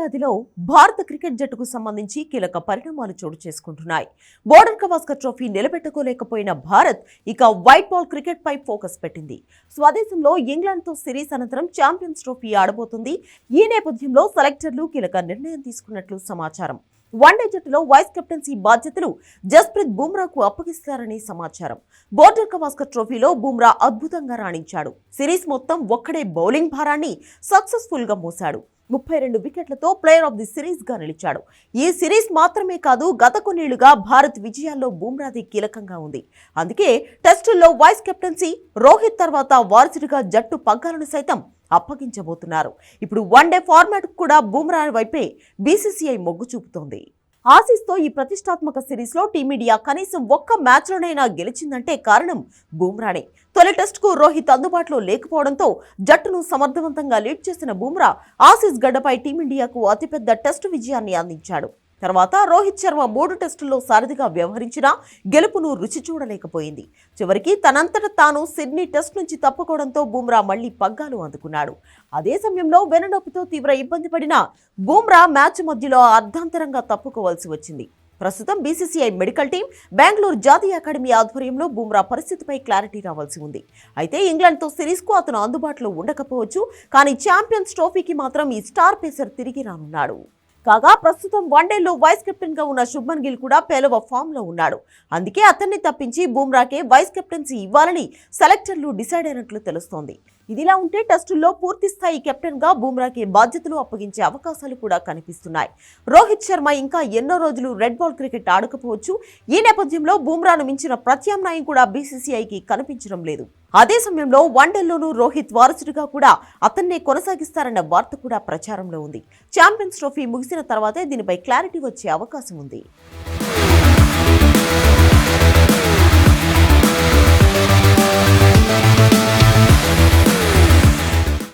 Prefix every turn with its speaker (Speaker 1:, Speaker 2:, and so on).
Speaker 1: ఏడాదిలో భారత క్రికెట్ జట్టుకు సంబంధించి కీలక పరిణామాలు చోటు చేసుకుంటున్నాయి. బోర్డర్ కవాస్కర్ ట్రోఫీ నిలబెట్టుకోలేకపోయిన భారత్ ఇక వైట్ బాల్ క్రికెట్ పై ఫోకస్ పెట్టింది. స్వదేశంలో ఇంగ్లాండ్తో సిరీస్ అనంతరం ఛాంపియన్స్ ట్రోఫీ ఆడబోతుంది. ఈ నేపథ్యంలో సెలెక్టర్లు కీలక నిర్ణయం తీసుకున్నట్లు సమాచారం. వన్డే జట్టులో వైస్ కెప్టెన్సీ బాధ్యతలు జస్ప్రీత్ బుమ్రాకు అప్పగిస్తారని సమాచారం. బోర్డర్ కమాస్కర్ ట్రోఫీలో బుమ్రా అద్భుతంగా రాణించాడు. సిరీస్ మొత్తం ఒక్కడే బౌలింగ్ భారాన్ని సక్సెస్ఫుల్గా మోశాడు. ముప్పై రెండు వికెట్లతో ప్లేయర్ ఆఫ్ ది సిరీస్గా నిలిచాడు. ఈ సిరీస్ మాత్రమే కాదు గత కొన్నేళ్ళుగా భారత్ విజయాల్లో బుమ్రాది కీలకంగా ఉంది. అందుకే టెస్టుల్లో వైస్ కెప్టెన్సీ రోహిత్ తర్వాత వారసుడిగా జట్టు పగ్గాలను సైతం అప్పగించబోతున్నారు. ఇప్పుడు వన్డే ఫార్మాట్ కూడా బుమ్రా వైపే బీసీసీఐ మొగ్గు చూపుతోంది. ఆసీస్తో ఈ ప్రతిష్టాత్మక సిరీస్లో టీమిండియా కనీసం ఒక్క మ్యాచ్లోనైనా గెలిచిందంటే కారణం బూమ్రానే. తొలి టెస్టుకు రోహిత్ అందుబాటులో లేకపోవడంతో జట్టును సమర్థవంతంగా లీడ్ చేసిన బూమ్రా ఆసీస్ గడ్డపై టీమిండియాకు అతిపెద్ద టెస్టు విజయాన్ని అందించాడు. తర్వాత రోహిత్ శర్మ మూడు టెస్టుల్లో సారథిగా వ్యవహరించినా గెలుపును రుచి చూడలేకపోయింది. చివరికి తనంతట తాను సిడ్నీ టెస్ట్ నుంచి తప్పుకోవడంతో బూమ్రా మళ్ళీ పగ్గాలు అందుకున్నాడు. అదే సమయంలో వెననొప్పితో తీవ్ర ఇబ్బంది పడిన బూమ్రా మ్యాచ్ మధ్యలో అర్ధాంతరంగా తప్పుకోవాల్సి వచ్చింది. ప్రస్తుతం బీసీసీఐ మెడికల్ టీం బెంగళూరు జాతీయ అకాడమీ ఆధ్వర్యంలో బూమ్రా పరిస్థితిపై క్లారిటీ రావాల్సి ఉంది. అయితే ఇంగ్లాండ్తో సిరీస్కు అతను అందుబాటులో ఉండకపోవచ్చు కానీ ఛాంపియన్స్ ట్రోఫీకి మాత్రం ఈ స్టార్ పేసర్ తిరిగి రానున్నాడు. కాగా ప్రస్తుతం వన్డేలో వైస్ కెప్టెన్గా ఉన్న శుభ్మన్ గిల్ కూడా పేలవ ఫామ్లో ఉన్నాడు. అందుకే అతన్ని తప్పించి బూమ్రాకే వైస్ కెప్టెన్సీ ఇవ్వాలని సెలెక్టర్లు డిసైడ్ అయినట్లు తెలుస్తోంది. ఇదిలా ఉంటే టెస్టుల్లో పూర్తిస్థాయి కెప్టెన్గా కెప్టెన్గా బూమ్రాకి బాధ్యతలు అప్పగించే అవకాశాలు కూడా కనిపిస్తున్నాయి. రోహిత్ శర్మ ఇంకా ఎన్నో రోజులు రెడ్ బాల్ క్రికెట్ ఆడకపోవచ్చు. ఈ నేపథ్యంలో బూమ్రాను మించిన ప్రత్యామ్నాయం కూడా బీసీసీఐకి కనిపించడం లేదు. అదే సమయంలో వన్డేల్లోనూ రోహిత్ వారసుడిగా కూడా అతన్నే కొనసాగిస్తారన్న వార్త కూడా ప్రచారంలో ఉంది. ఛాంపియన్స్ ట్రోఫీ ముగిసిన తర్వాతే దీనిపై క్లారిటీ వచ్చే అవకాశం ఉంది.